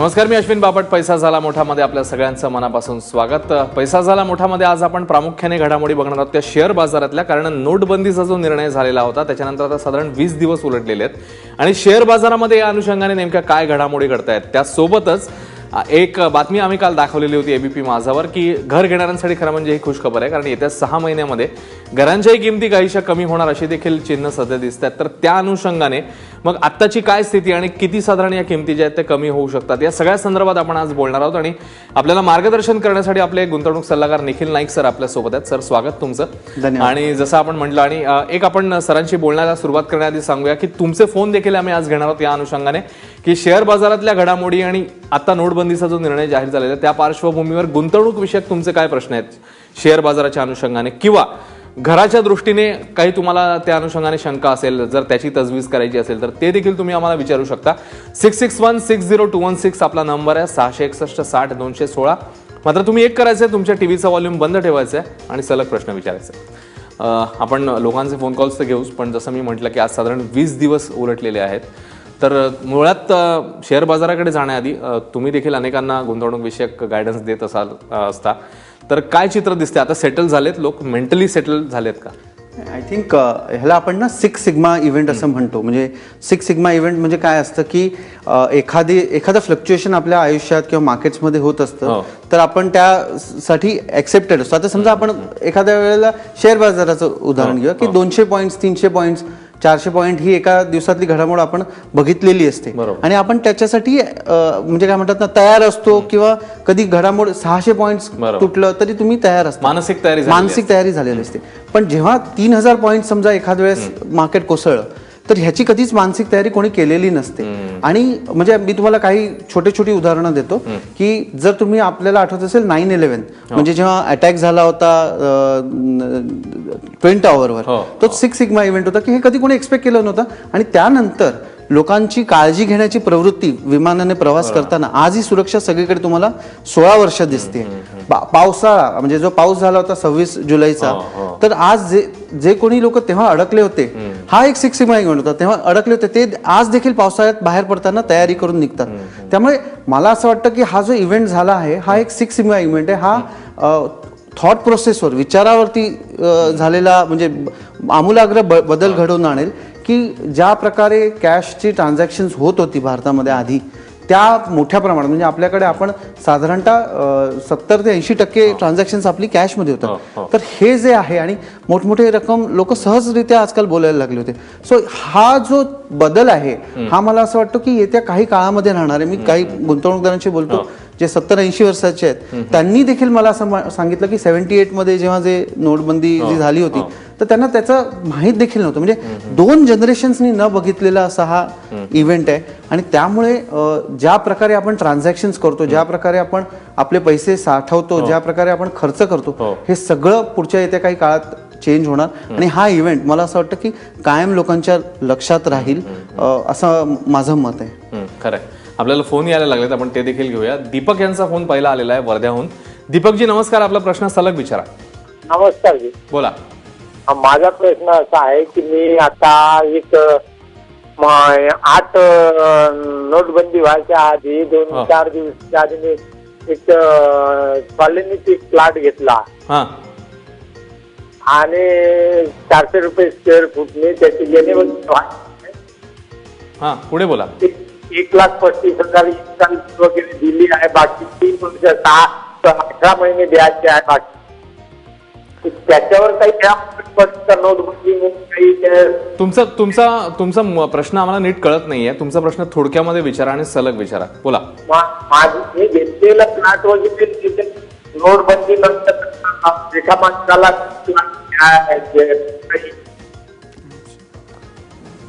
नमस्कार मी अश्विन बापट. पैसा झाला मोठामध्ये आपल्या सगळ्यांचं मनापासून स्वागत. पैसा झाला मोठामध्ये आज आपण प्रामुख्याने घडामोडी बघणार आहोत. त्या शेअर बाजारातल्या कारण नोटबंदीचा जो निर्णय झालेला होता त्याच्यानंतर आता साधारण वीस दिवस उलटलेले आहेत. आणि शेअर बाजारामध्ये या अनुषंगाने नेमक्या काय घडामोडी घडतायत त्यासोबतच एक बातमी आम्ही काल दाखवलेली होती एबीपी माझावर की घर घेणाऱ्यांसाठी खरं म्हणजे ही खुशखबर आहे कारण येत्या सहा महिन्यामध्ये घरांच्याही किमती काहीशा कमी होणार अशी देखील चिन्ह सध्या दिसत आहेत तर त्या अनुषंगाने मग आत्ताची काय स्थिती आणि किती साधारण या किमती ज्या आहेत त्या कमी होऊ शकतात? या सगळ्या संदर्भात आपण आज बोलणार आहोत आणि आपल्याला मार्गदर्शन करण्यासाठी आपले गुंतवणूक सल्लागार निखिल नाईक सर आपल्यासोबत आहेत. सर स्वागत तुमचं. आणि जसं आपण म्हटलं आणि एक आपण सरांशी बोलण्याला सुरुवात करण्याआधी सांगूया की तुमचे फोन देखील आम्ही आज घेणार आहोत या अनुषंगाने की शेअर बाजारातल्या घडामोडी आणि आता नोटबंदीचा जो निर्णय जाहीर झालेला आहे त्या पार्श्वभूमीवर गुंतवणूक विषयक तुमचे काय प्रश्न आहेत शेअर बाजाराच्या अनुषंगाने? किंवा घराच्या दृष्टीने काही तुम्हाला त्या अनुषंगाने शंका असेल जर त्याची तजवीज करायची असेल तर ते देखील तुम्ही आम्हाला विचारू शकता. Six six one six zero two one six आपला नंबर आहे सहाशे एकसष्ट साठ दोनशे सोळा. मात्र तुम्ही एक करायचं आहे तुमच्या टी व्हीचा व्हॉल्यूम बंद ठेवायचा आहे आणि सलग प्रश्न विचारायचं आहे. आपण लोकांचे फोन कॉल्स तर घेऊच पण जसं मी म्हटलं की आज साधारण वीस दिवस उलटलेले आहेत. तर मुळात शेअर बाजाराकडे जाण्याआधी तुम्ही देखील अनेकांना गुंतवणूक विषयक गायडन्स देत असाल असता. तर काय चित्र दिसते आता सेटल झालेत लोक. मेंटली सेटल झालेत का? आय थिंक ह्याला आपण ना सिक्स सिग्मा इव्हेंट असं म्हणतो. म्हणजे सिक्स सिग्मा इव्हेंट म्हणजे काय असतं की अ, एखादी एखादं फ्लक्च्युएशन आपल्या आयुष्यात किंवा मार्केट्समध्ये होत हो. असतं तर आपण त्यासाठी एक्सेप्टेड असतो. आता समजा आपण एखाद्या वेळेला शेअर बाजाराचं उदाहरण घेऊया की दोनशे पॉईंट्स तीनशे पॉईंट्स चारशे पॉईंट ही एका दिवसातली घडामोड आपण बघितलेली असते. आणि आपण त्याच्यासाठी म्हणजे काय म्हणतात ना तयार असतो किंवा कधी घडामोड सहाशे बरोबर. तुटलं तरी तुम्ही तयार असता. मानसिक तयारी मानसिक तयारी झालेली असते. पण जेव्हा तीन हजार पॉईंट समजा एखाद वेळेस मार्केट कोसळलं तर ह्याची कधीच मानसिक तयारी कोणी केलेली नसते. आणि म्हणजे मी तुम्हाला काही छोटे छोटी उदाहरणं देतो की जर तुम्ही आपल्याला आठवत असेल नाईन इलेव्हन म्हणजे जेव्हा अटॅक झाला होता ट्वेन टॉवरवर हो, तो सिक्स सिग्मा इव्हेंट होता की हे कधी कोणी एक्सपेक्ट केलं नव्हतं. आणि त्यानंतर लोकांची काळजी घेण्याची प्रवृत्ती विमानाने प्रवास करताना आज ही सुरक्षा सगळीकडे तुम्हाला सोळा वर्ष दिसते. पावसाळा म्हणजे जो पाऊस झाला होता सव्वीस जुलैचा तर आज जे जे कोणी लोक तेव्हा अडकले होते हा एक सिक्स सिग्मा इव्हेंट होता. तेव्हा अडकले होते ते आज देखील पावसाळ्यात बाहेर पडताना तयारी करून निघतात. त्यामुळे मला असं वाटतं की हा जो इव्हेंट झाला आहे हा एक सिक्स इव्हेंट आहे. हा थॉट प्रोसेसवर विचारावरती झालेला म्हणजे आमूलाग्र ब- बदल घडवून आणेल की ज्या प्रकारे कॅशची ट्रान्झॅक्शन्स होत होती भारतामध्ये आधी त्या मोठ्या प्रमाणात म्हणजे आपल्याकडे आपण साधारणतः सत्तर ते ऐंशी टक्के ट्रान्झॅक्शन्स आपली कॅशमध्ये होतात. तर हे जे आहे आणि मोठमोठे रक्कम लोक सहजरित्या आजकाल बोलायला लागले होते. सो हा जो बदल आहे हा मला असं वाटतं की येत्या काही काळामध्ये राहणार आहे. मी काही गुंतवणूकदारांशी बोलतो. जे सत्तर ऐंशी वर्षाचे आहेत त्यांनी देखील मला असं सांगितलं की सेव्हन्टी एटमध्ये जेव्हा जे नोटबंदी जी झाली होती तर त्यांना त्याचं माहीत देखील नव्हतं. म्हणजे दोन जनरेशन्सनी न बघितलेला असा हा इव्हेंट आहे. आणि त्यामुळे ज्या प्रकारे आपण ट्रान्झॅक्शन करतो ज्या प्रकारे आपण आपले पैसे साठवतो ज्या प्रकारे आपण खर्च करतो हे. सगळं पुढच्या येत्या काही काळात चेंज होणार. आणि हा इव्हेंट मला असं वाटतं की कायम लोकांच्या लक्षात राहील असं माझं मत आहे. खरंय आपल्याला फोन यायला लागलेत आपण ते देखील घेऊया. दीपक यांचा फोन पहिला आलेला आहे वर्ध्याहून. दीपकजी नमस्कार. आपला प्रश्न सलग विचारा. नमस्कार जी. बोला. माझा प्रश्न असा आहे की मी आता एक म- आठ नोटबंदी व्हायच्या आधी. दोन चार दिवसाच्या आधी मी एक कॉलनीत एक प्लॉट घेतला. हा. आणि चारशे रुपये स्क्वेअर फुटने त्याची घेणे हा पुढे बोला. एक लाख पस्तीस हजार इन्स्टॉल वगैरे दिली आहे. बाकी तीन वर्ष सहा अठरा महिने द्यायचे आहे बाकी. त्याच्यावर काही तुमचा तुमचा तुमचा प्रश्न आम्हाला नीट कळत नाहीये. तुमचा प्रश्न थोडक्यामध्ये विचारा आणि सलग विचारा. बोला. माझी घेतलेला प्लॉट वगैरे नोटबंदी नंतर एका माणसाला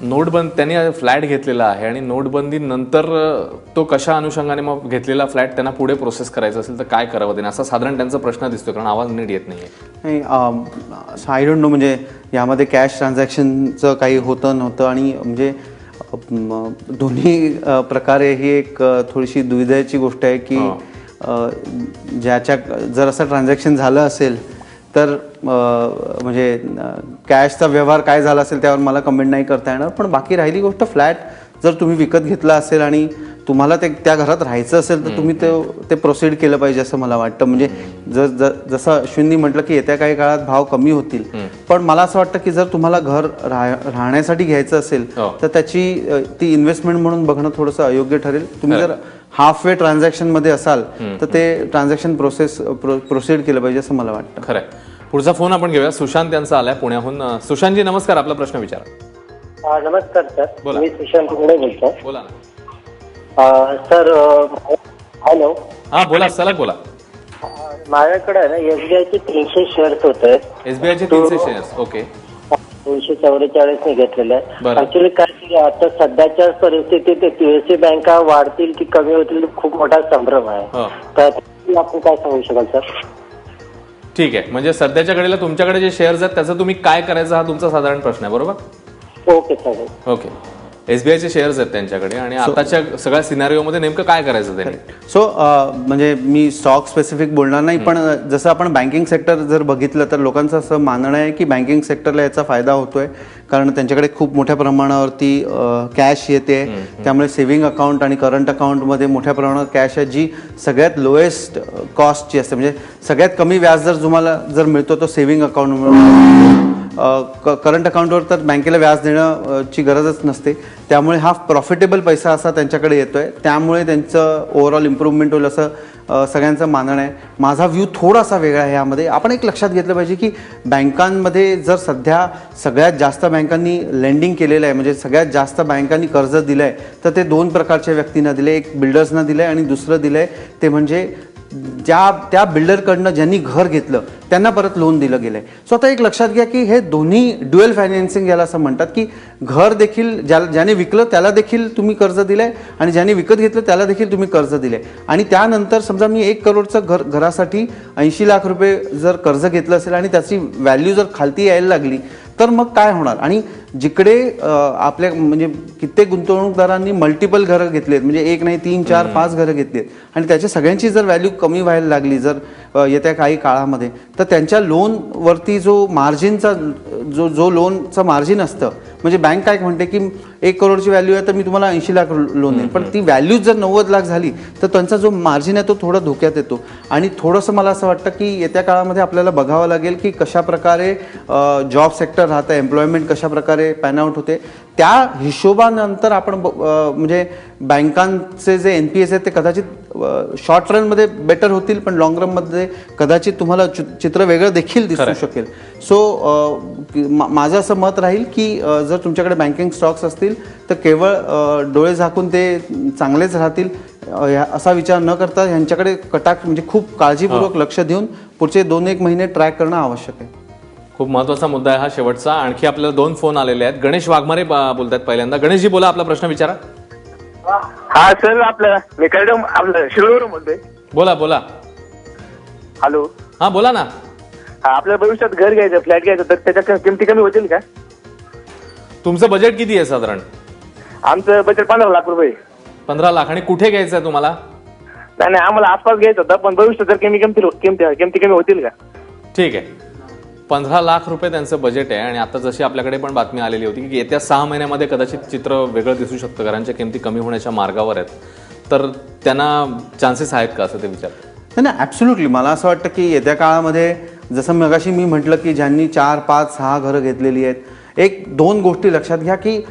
नोटबंद त्यांनी फ्लॅट घेतलेला आहे आणि नोटबंदी नंतर अ, तो कशा अनुषंगाने मग घेतलेला फ्लॅट त्यांना पुढे प्रोसेस करायचा असेल तर काय करावं त्याने असा साधारण त्यांचा प्रश्न दिसतो कारण आवाज नीट येत नाही आय डोंट नो म्हणजे यामध्ये कॅश ट्रान्झॅक्शनचं काही होतं नव्हतं आणि म्हणजे दोन्ही प्रकारे ही एक थोडीशी दुविधाची गोष्ट आहे की ज्याच्या जर असं ट्रान्झॅक्शन झालं असेल तर म्हणजे कॅशचा व्यवहार काय झाला असेल त्यावर मला कमेंट नाही करता येणार. पण बाकी राहिली गोष्ट फ्लॅट. जर तुम्ही विकत घेतला असेल आणि तुम्हाला ते त्या घरात राहायचं असेल तर तुम्ही ते ते प्रोसीड केलं पाहिजे असं मला वाटतं. म्हणजे जर ज- जसं अश्विननी म्हटलं की येत्या काही काळात भाव कमी होतील. पण मला असं वाटतं की जर तुम्हाला घर राह- राहण्यासाठी घ्यायचं असेल हो. तर त्याची ती इन्व्हेस्टमेंट म्हणून बघणं थोडंसं अयोग्य ठरेल. तुम्ही जर हाफ वे ट्रान्झॅक्शनमध्ये असाल तर ते ट्रान्झॅक्शन प्रोसेस प्रोसीड केलं पाहिजे असं मला वाटतं. खरंय पुढचा फोन आपण घेऊया. सुशांत यांचा आलाय पुण्याहून. सुशांतजी नमस्कार. आपला प्रश्न विचारा. नमस्कार सर. बोला. मी सुशांत बोलतो बोला ना. Sir hello. हा बोला सलग बोला. माझ्याकडे ना एसबीआय चे तीनशे शेअर्स होते. एसबीआयचे तीनशे शेअर्स ओके. दोनशे चौवेचाळीस मी घेतलेले. ऍक्च्युली काय आता सध्याच्या परिस्थितीत पीएससी बँका वाढतील की कमी होतील खूप मोठा संभ्रम आहे. हो. तर आपण काय सांगू शकाल सर? ठीक आहे. म्हणजे सध्याच्या घडीला तुमच्याकडे जे शेअर्स आहेत त्याचं तुम्ही काय करायचं हा तुमचा साधारण प्रश्न आहे बरोबर? ओके चालेल. ओके. एसबीआयचे शेअर्स आहेत त्यांच्याकडे आणि आताच्या सगळ्या सिनारिओमध्ये नेमकं काय करायचं त्यांनी? सो म्हणजे मी स्टॉक स्पेसिफिक बोलणार नाही पण जसं आपण बँकिंग सेक्टर जर बघितलं तर लोकांचं असं मानणं आहे की बँकिंग सेक्टरला याचा फायदा होतोय. कारण त्यांच्याकडे खूप मोठ्या प्रमाणावरती कॅश येते. त्यामुळे सेव्हिंग अकाउंट आणि करंट अकाउंटमध्ये मोठ्या प्रमाणात कॅश आहे जी सगळ्यात लोएस्ट कॉस्टची असते. म्हणजे सगळ्यात कमी व्याज जर तुम्हाला जर मिळतो तो सेव्हिंग अकाउंट करंट अकाउंटवर तर बँकेला व्याज देणं ची गरजच नसते. त्यामुळे हा प्रॉफिटेबल पैसा असा त्यांच्याकडे येतो आहे त्यामुळे त्यांचं ओव्हरऑल इम्प्रूव्हमेंट होईल असं सगळ्यांचं मानणं आहे. माझा व्ह्यू थोडासा वेगळा आहे यामध्ये. आपण एक लक्षात घेतलं पाहिजे की बँकांमध्ये जर सध्या सगळ्यात जास्त बँकांनी लेंडिंग केलेलं आहे म्हणजे सगळ्यात जास्त बँकांनी कर्ज दिलं आहे तर ते दोन प्रकारच्या व्यक्तींना दिले एक बिल्डर्सना दिलं आहे आणि दुसरं दिलं आहे ते म्हणजे ज्या त्या बिल्डरकडनं ज्यांनी घर घेतलं त्यांना परत लोन दिलं गेलं आहे सो आता एक लक्षात घ्या की हे दोन्ही ड्युएल फायनान्सिंग याला असं म्हणतात की घर देखील ज्याला ज्याने विकलं त्याला देखील तुम्ही कर्ज दिलं आहे आणि ज्याने विकत घेतलं त्याला देखील तुम्ही कर्ज दिलं आहे आणि त्यानंतर समजा मी एक करोडचं घर घरासाठी ऐंशी लाख रुपये जर कर्ज घेतलं असेल आणि त्याची व्हॅल्यू जर खालती यायला लागली तर मग काय होणार? आणि जिकडे आपल्या म्हणजे कित्येक गुंतवणूकदारांनी मल्टिपल घरं घेतलेत म्हणजे एक नाही तीन चार पाच घरं घेतलीत. आणि त्याच्या सगळ्यांची जर व्हॅल्यू कमी व्हायला लागली जर येत्या काही काळामध्ये तर त्यांच्या लोनवरती जो मार्जिनचा जो जो लोनचं मार्जिन असतं म्हणजे बँक काय म्हणते की एक करोडची व्हॅल्यू आहे तर मी तुम्हाला ऐंशी लाख लोन देईन. पण ती व्हॅल्यू जर नव्वद लाख झाली तर त्यांचा जो मार्जिन आहे तो थोडा धोक्यात येतो. आणि थोडंसं मला असं वाटतं की येत्या काळामध्ये आपल्याला बघावं लागेल की कशा प्रकारे जॉब सेक्टर राहतं एम्प्लॉयमेंट कशा प्रकारे पॅन आउट होते. त्या हिशोबानंतर आपण म्हणजे बँकांचे जे एन पी एस आहेत ते कदाचित शॉर्ट रनमध्ये बेटर होतील पण लॉंग रनमध्ये कदाचित तुम्हाला चित्र वेगळं देखील दिसू शकेल. सो माझं असं मत राहील की जर तुमच्याकडे बँकिंग स्टॉक्स असतील तर केवळ डोळे झाकून ते चांगलेच राहतील. असा विचार न करता ह्यांच्याकडे कटाक म्हणजे खूप काळजीपूर्वक लक्ष देऊन पुढचे दोन एक महिने ट्रॅक करणं आवश्यक आहे. खूप महत्त्वाचा मुद्दा आहे हा शेवटचा. आणखी आपल्याला दोन फोन आलेले आहेत. गणेश वाघमारे अं, बोलतायत पहिल्यांदा. गणेशजी बोला आपला प्रश्न विचारा. हा सर आपलं मी कळलं आपलं शिरोवरून बोलतोय. बोला बोला. हॅलो. हा बोला ना. हा आपल्या भविष्यात घर घ्यायचं फ्लॅट घ्यायचं तर त्याच्या किमती कमी होतील का? तुमचं बजेट किती आहे साधारण? आमचं बजेट पंधरा लाख रुपये. पंधरा लाख. आणि कुठे घ्यायचं आहे तुम्हाला? नाही नाही आम्हाला आसपास घ्यायचं होतं पण भविष्यात जर कमी किमती किमती किमती कमी होतील का? ठीक आहे. पंधरा लाख रुपये त्यांचं बजेट आहे आणि आता जशी आपल्याकडे पण बातमी आलेली होती की येत्या सहा महिन्यामध्ये कदाचित चित्र वेगळं दिसू शकतं घरांच्या किमती कमी होण्याच्या मार्गावर आहेत. तर त्यांना चान्सेस आहेत का असं ते विचार नाही नाही ॲब्सोल्युटली मला असं वाटतं की येत्या काळामध्ये जसं मगाशी मी म्हटलं की ज्यांनी चार पाच सहा घरं घेतलेली आहेत एक दोन गोष्टी लक्षात घ्या की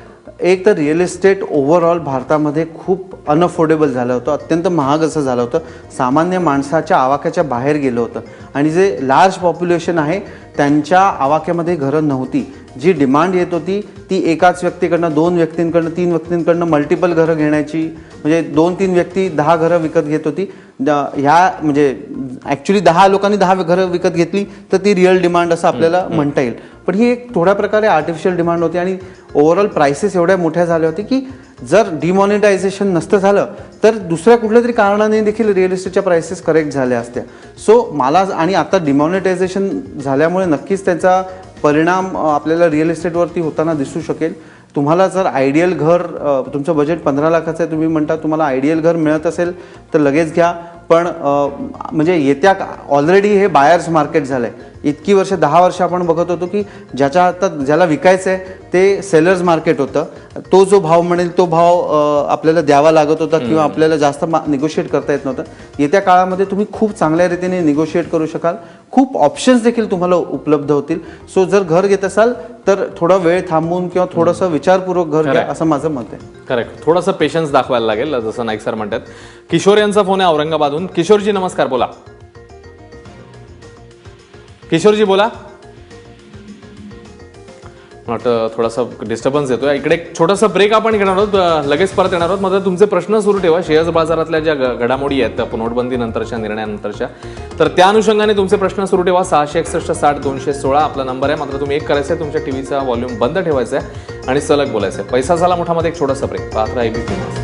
एक तर रिअल इस्टेट ओव्हरऑल भारतामध्ये खूप अनअफोर्डेबल झालं होतं अत्यंत महाग असं झालं होतं. सामान्य माणसाच्या आवाक्याच्या बाहेर गेलं होतं. आणि जे लार्ज पॉप्युलेशन आहे त्यांच्या आवाक्यामध्ये घरं नव्हती. जी डिमांड येत होती ती एकाच व्यक्तीकडनं दोन व्यक्तींकडनं तीन व्यक्तींकडनं मल्टिपल घरं घेण्याची म्हणजे दोन तीन व्यक्ती दहा घरं विकत घेत होती. ह्या म्हणजे ॲक्च्युली दहा लोकांनी दहा घरं विकत घेतली तर ती रिअल डिमांड असं आपल्याला म्हणता येईल. पण ही एक थोड्या प्रकारे आर्टिफिशियल डिमांड होती आणि ओव्हरऑल प्राइसेस एवढ्या मोठ्या झाल्या होत्या की जर डिमॉनिटायझेशन नसतं झालं तर दुसऱ्या कुठल्या तरी कारणाने देखील रिअल इस्टेटच्या प्राइसेस करेक्ट झाल्या असत्या. सो मला आणि आता डिमॉनिटायझेशन झाल्यामुळे नक्कीच त्याचा परिणाम आपल्याला रिअल इस्टेटवरती होताना दिसू शकेल. तुम्हाला जर आयडियल घर तुमचं बजेट पंधरा लाखाचं आहे तुम्ही म्हणता तुम्हाला आयडियल घर मिळत असेल तर लगेच घ्या. पण म्हणजे येत्या ऑलरेडी हे बायर्स मार्केट झालंय. इतकी वर्ष दहा वर्ष आपण बघत होतो की ज्याच्या हातात ज्याला विकायचं आहे ते सेलर्स मार्केट होतं. तो जो भाव म्हणेल तो भाव आपल्याला द्यावा लागत होता किंवा आपल्याला जास्त निगोशिएट करता येत नव्हतं. येत्या काळामध्ये तुम्ही खूप चांगल्या रीतीने निगोशिएट करू शकाल. खूप ऑप्शन्स देखील तुम्हाला उपलब्ध होतील. सो जर घर घेत असाल तर थोडा वेळ थांबून किंवा थोडंसं विचारपूर्वक घर घ्या असं माझं मत आहे. करेक्ट थोडंसं पेशन्स दाखवायला लागेल जसं नाईक सर म्हणतात. किशोर यांचा फोन आहे औरंगाबादहून. किशोरजी नमस्कार बोला. किशोरजी बोला. वाटतं uh, थोडासा डिस्टर्बन्स येतोय. इकडे एक छोटासा ब्रेक आपण घेणार आहोत. लगेच परत येणार आहोत. मात्र तुमचे प्रश्न सुरू ठेवा. शेअर्स बाजारातल्या ज्या घडामोडी आहेत नोटबंदीनंतरच्या निर्णयानंतरच्या. तर त्या अनुषंगाने तुमचे प्रश्न सुरू ठेवा. सहाशे एकसष्ट साठ दोनशे सोळा आपला नंबर आहे. मात्र तुम्ही एक करायचं आहे तुमच्या टीव्हीचा व्हॉल्यूम बंद ठेवायचा आहे आणि सलग बोलायचं आहे पैसा झाला मोठा मध्ये एक छोटासा ब्रेक पात्र राहा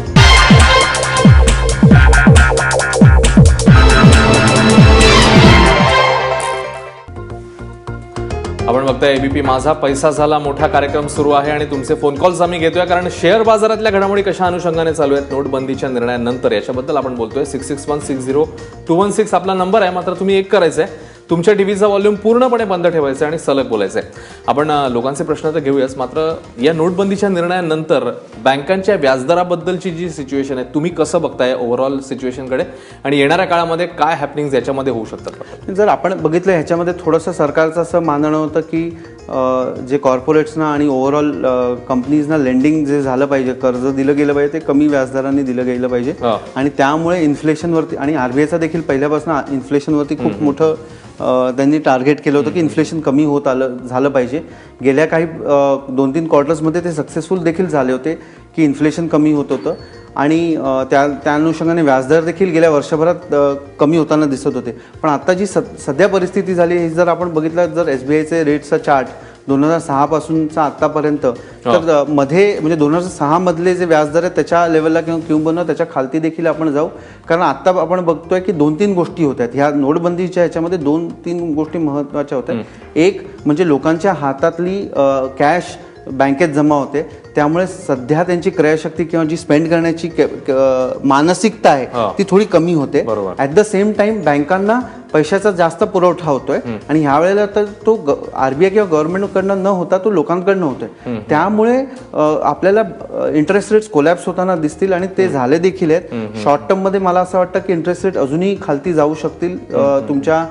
आपण बघताय एबीपी माझा पैसा झाला मोठा कार्यक्रम सुरू आहे आणि तुमचे फोन कॉल्स आम्ही घेतोय. कारण शेअर बाजारातल्या घडामोडी कशा अनुषंगाने चालू आहेत नोटबंदीच्या निर्णयानंतर याच्याबद्दल आपण बोलतोय. Six six one six zero two one six आपला नंबर आहे मात्र तुम्ही एक करायचं आहे तुमच्या टीव्हीचा व्हॉल्यूम पूर्णपणे बंद ठेवायचा आहे आणि सलग बोलायचं आहे. आपण लोकांचे प्रश्न तर घेऊयाच मात्र या नोटबंदीच्या निर्णयानंतर बँकांच्या व्याजदराबद्दलची जी सिच्युएशन आहे तुम्ही कसं बघताय ओव्हरऑल सिच्युएशनकडे आणि येणाऱ्या काळामध्ये काय हॅपनिंग याच्यामध्ये होऊ शकतात? जर आपण बघितलं ह्याच्यामध्ये थोडंसं सरकारचं असं मानणं होतं की जे कॉर्पोरेट्सना आणि ओव्हरऑल कंपनीजना लेंडिंग जे झालं पाहिजे कर्ज दिलं गेलं पाहिजे ते कमी व्याजदराने दिलं गेलं पाहिजे. आणि त्यामुळे इन्फ्लेशनवरती आणि आरबीआयचा देखील पहिल्यापासून इन्फ्लेशनवरती खूप मोठं त्यांनी टार्गेट केलं होतं की इन्फ्लेशन कमी होत आलं झालं पाहिजे. गेल्या काही दोन तीन क्वार्टर्समध्ये ते सक्सेसफुल देखील झाले होते की इन्फ्लेशन कमी होत होतं. आणि त्या त्या अनुषंगाने व्याजदर देखील गेल्या वर्षभरात कमी होताना दिसत होते. पण आता जी सध्या परिस्थिती झाली ही जर आपण बघितलं जर एस बी आयचे रेटचा चार्ट दोन हजार सहा पासूनचा आतापर्यंत तर मध्ये म्हणजे दोन हजार सहा मधले जे व्याजदर आहेत त्याच्या लेवलला किंवा किंबहुना त्याच्या खालती देखील आपण जाऊ. कारण आता आपण बघतोय की दोन तीन गोष्टी होत आहेत. ह्या नोटबंदीच्या ह्याच्यामध्ये दोन तीन गोष्टी महत्त्वाच्या होत्या एक म्हणजे लोकांच्या हातातली कॅश बँकेत जमा होते. त्यामुळे सध्या त्यांची क्रयशक्ती किंवा जी स्पेंड करण्याची मानसिकता आहे. ती थोडी कमी होते. ऍट द सेम टाइम बँकांना पैशाचा जास्त पुरवठा होतोय आणि ह्या वेळेला तर तो आरबीआय किंवा गव्हर्नमेंटकडनं न होता तो लोकांकडनं होतोय. त्यामुळे आपल्याला इंटरेस्ट रेट्स कोलॅप्स होताना दिसतील आणि ते झाले देखील आहेत. शॉर्ट टर्ममध्ये मला असं वाटतं की इंटरेस्ट रेट अजूनही खालती जाऊ शकतील तुमच्या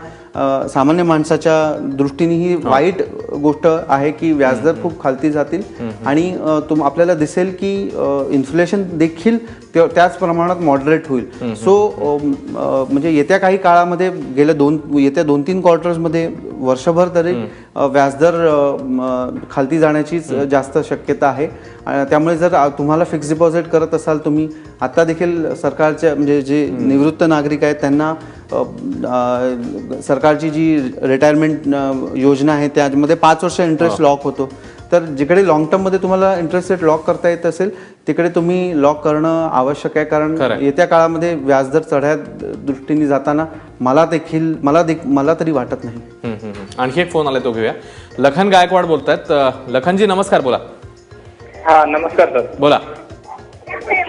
सामान्य माणसाच्या दृष्टीने ही. वाईट गोष्ट आहे की व्याजदर खूप खालती जातील. आणि तुम आपल्याला दिसेल की इन्फ्लेशन देखील त्या- त्याच प्रमाणात मॉडरेट होईल. सो म्हणजे येत्या काही काळामध्ये गेल्या दोन येत्या दोन तीन क्वार्टर्समध्ये वर्षभर तरी व्याजदर खालती जाण्याचीच जास्त शक्यता आहे. त्यामुळे जर तुम्हाला फिक्स डिपॉझिट करत असाल तुम्ही आता देखील सरकारच्या म्हणजे जे निवृत्त नागरिक आहेत त्यांना सरकारची जी रिटायरमेंट योजना आहे त्यामध्ये पाच वर्ष इंटरेस्ट लॉक होतो. तर जिकडे लॉंग टर्ममध्ये तुम्हाला इंटरेस्ट रेट लॉक करता येत असेल तिकडे तुम्ही लॉक करणं आवश्यक आहे. कारण. येत्या काळामध्ये व्याजदर चढ्या दृष्टीने जाताना मला देखील मला देख मला तरी वाटत नाही. आणखी एक फोन आलाय तो घेऊया. लखन गायकवाड बोलतायत. लखनजी नमस्कार बोला. हा नमस्कार सर. बोला.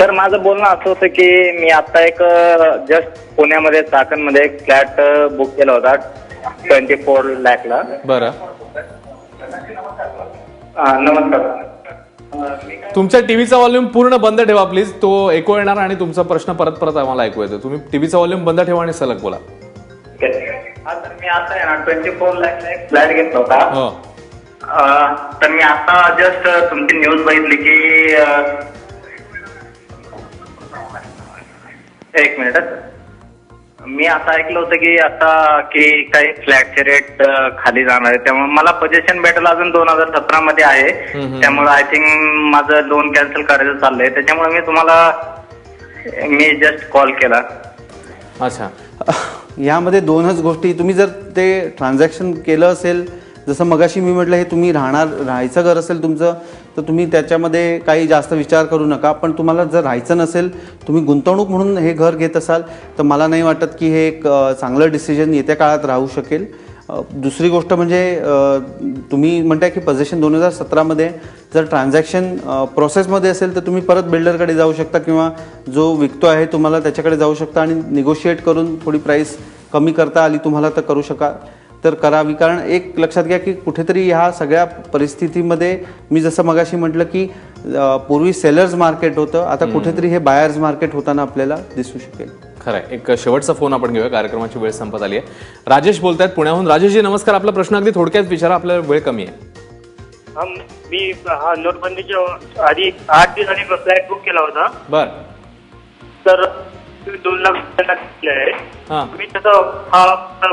सर माझं बोलणं असं होतं की मी आता एक जस्ट पुण्यामध्ये चाकणमध्ये एक फ्लॅट बुक केला होता ट्वेंटी फोर लॅकला बरं. नमस्कार. तुमच्या टीव्हीचा व्हॉल्यूम पूर्ण बंद ठेवा प्लीज तो ऐकू येणार आणि तुमचा प्रश्न परत परत आम्हाला ऐकू येतो तुम्ही टीव्हीचा व्हॉल्यूम बंद ठेवा आणि सलग बोला. हा सर मी आता आहे ना ट्वेंटी फोर लॅकला एक फ्लॅट घेतला होता. हो. तर मी आता जस्ट तुमची न्यूज बघितली की एक मिनिट. मी आता ऐकलं होतं की आता की काही फ्लॅटचे रेट खाली जाणार आहे. त्यामुळे मला पोझिशन भेटेल अजून दोन हजार सतरा मध्ये आहे. त्यामुळे आय थिंक माझं लोन कॅन्सल करायचं चाललंय. त्याच्यामुळे मी तुम्हाला मी जस्ट कॉल केला. अच्छा. यामध्ये दोनच गोष्टी. तुम्ही जर ते ट्रान्झॅक्शन केलं असेल जसं मगाशी मी म्हटलं हे तुम्ही राहणार राहायचं घर असेल तुमचं तर तुम्ही त्याच्यामध्ये काही जास्त विचार करू नका. पण तुम्हाला जर राहायचं नसेल तुम्ही गुंतवणूक म्हणून हे घर घेत असाल तर मला नाही वाटत की हे एक चांगलं डिसिजन येत्या काळात राहू शकेल. दुसरी गोष्ट म्हणजे तुम्ही म्हणताय की पोझिशन दोन हजार सतरामध्ये जर ट्रान्झॅक्शन प्रोसेसमध्ये असेल तर तुम्ही परत बिल्डरकडे जाऊ शकता किंवा जो विकतो आहे तुम्हाला त्याच्याकडे जाऊ शकता आणि निगोशिएट करून थोडी प्राईस कमी करता आली तुम्हाला तर करू शका. तर करावी. कारण एक लक्षात घ्या की कुठेतरी ह्या सगळ्या परिस्थितीमध्ये मी जसं मगाशी म्हटलं की पूर्वी सेलर्स मार्केट होतं आता कुठेतरी हे बायर्स मार्केट होताना आपल्याला दिसू शकेल. खरंय एक शेवटचा फोन आपण घेऊया कार्यक्रमाची वेळ संपत आली आहे. राजेश बोलतायत पुण्याहून. राजेशजी नमस्कार. आपला प्रश्न अगदी थोडक्यात विचारा आपल्याला वेळ कमी आहे. हा, मी हा नोटबंदीच्या आधी आठ दिवसांनी फ्लॅट बुक केला होता. बर. तर दोन लाख आहे. हा. मी त्याचं हा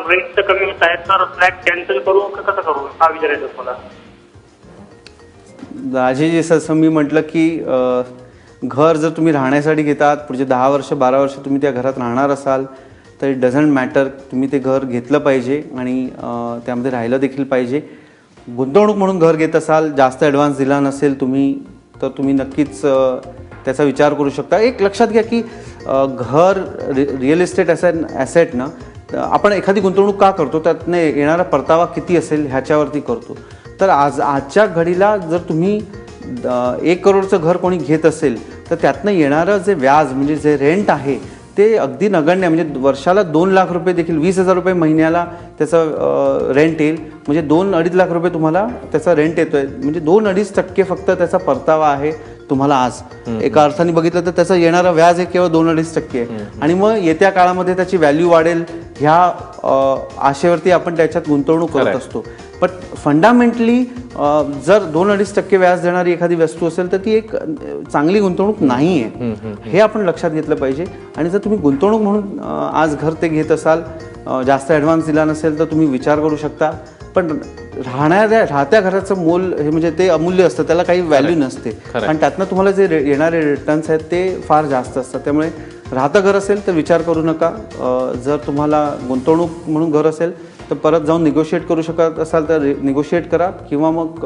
रेट तर कमी होत आहे तर फ्लॅट कॅन्सल करू का कसं करू? हा विचारायचं होतं मला. राजेश जसं मी म्हटलं की अ, घर जर तुम्ही राहण्यासाठी घेतात पुढचे दहा वर्ष बारा वर्ष तुम्ही त्या घरात राहणार असाल तर इट डझंट मॅटर तुम्ही ते घर घेतलं पाहिजे आणि अ, त्यामध्ये राहिलं देखील पाहिजे. गुंतवणूक म्हणून घर घेत असाल जास्त ॲडव्हान्स दिला नसेल तुम्ही तर तुम्ही नक्कीच अ, त्याचा विचार करू शकता. एक लक्षात घ्या की घर रि रिअल इस्टेट ॲसेट ॲसेट ना आपण एखादी गुंतवणूक का करतो? त्यातनं येणारा परतावा किती असेल ह्याच्यावरती करतो. तर आज आजच्या घडीला जर तुम्ही एक करोडचं घर कोणी घेत असेल तर त्यातनं येणारं जे व्याज म्हणजे जे रेंट आहे ते अगदी नगण्य म्हणजे वर्षाला दोन लाख रुपये देखील वीस हजार रुपये महिन्याला त्याचं रेंट येईल. म्हणजे दोन अडीच लाख रुपये तुम्हाला त्याचा रेंट येतो आहे म्हणजे दोन अडीच टक्के फक्त त्याचा परतावा आहे. तुम्हाला आज. एका अर्थाने बघितलं तर त्याचं येणारं व्याज आहे केवळ दोन अडीच टक्के आहे. आणि मग येत्या काळामध्ये त्याची व्हॅल्यू वाढेल ह्या आशेवरती आपण त्याच्यात गुंतवणूक करत. असतो. पण फंडामेंटली जर दोन अडीच टक्के व्याज देणारी एखादी वस्तू असेल तर ती एक चांगली गुंतवणूक नाही आहे. हे आपण लक्षात घेतलं पाहिजे. आणि जर तुम्ही गुंतवणूक म्हणून आज घर ते घेत असाल जास्त ॲडव्हान्स दिला नसेल तर तुम्ही विचार करू शकता. पण राहणाऱ्या राहत्या घराचं मोल हे म्हणजे ते अमूल्य असतं त्याला काही व्हॅल्यू नसते. आणि त्यातनं तुम्हाला जे रे- येणारे रिटर्न्स आहेत ते फार जास्त असतात. त्यामुळे राहतं घर असेल तर विचार करू नका. जर तुम्हाला गुंतवणूक म्हणून घर असेल तर परत जाऊन निगोशिएट करू शकत असाल तर निगोशिएट करा. किंवा मग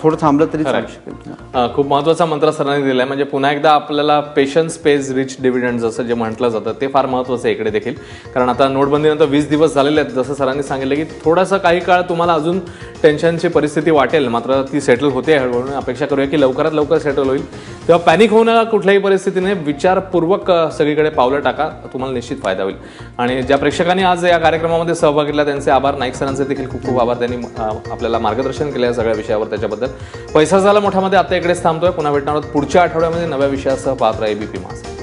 थोडं थांबलं तरी. चालू शकेल. खूप महत्त्वाचा मंत्र सरांनी दिलाय. म्हणजे पुन्हा एकदा आपल्याला पेशन्स पेज रिच डिव्हिडंड जसं जे म्हटलं जातं ते फार महत्वाचं आहे इकडे देखील. कारण आता नोटबंदीनंतर वीस दिवस झालेले आहेत. जसं सरांनी सांगितलं की थोडासा काही काळ तुम्हाला अजून टेन्शनची परिस्थिती वाटेल. मात्र ती सेटल होते. हळूहळू अपेक्षा करूया की लवकरात लवकर सेटल होईल. तेव्हा पॅनिक होऊ नका कुठल्याही परिस्थितीने. विचारपूर्वक सगळीकडे पावलं टाका. तुम्हाला निश्चित फायदा होईल. आणि ज्या प्रेक्षकांनी आज या कार्यक्रमामध्ये सहभाग घेतला त्यांचे आभार. नाईक सरांचे देखील खूप खूप आभार. त्यांनी आपल्याला मार्गदर्शन केलं या सगळ्या विषयावर त्याच्याबद्दल. पैसा झाला मोठ्यामध्ये आता इकडेच थांबतोय. पुन्हा भेटणार आहोत पुढच्या आठवड्यामध्ये नव्या विषयासह पाहत एबीपी मास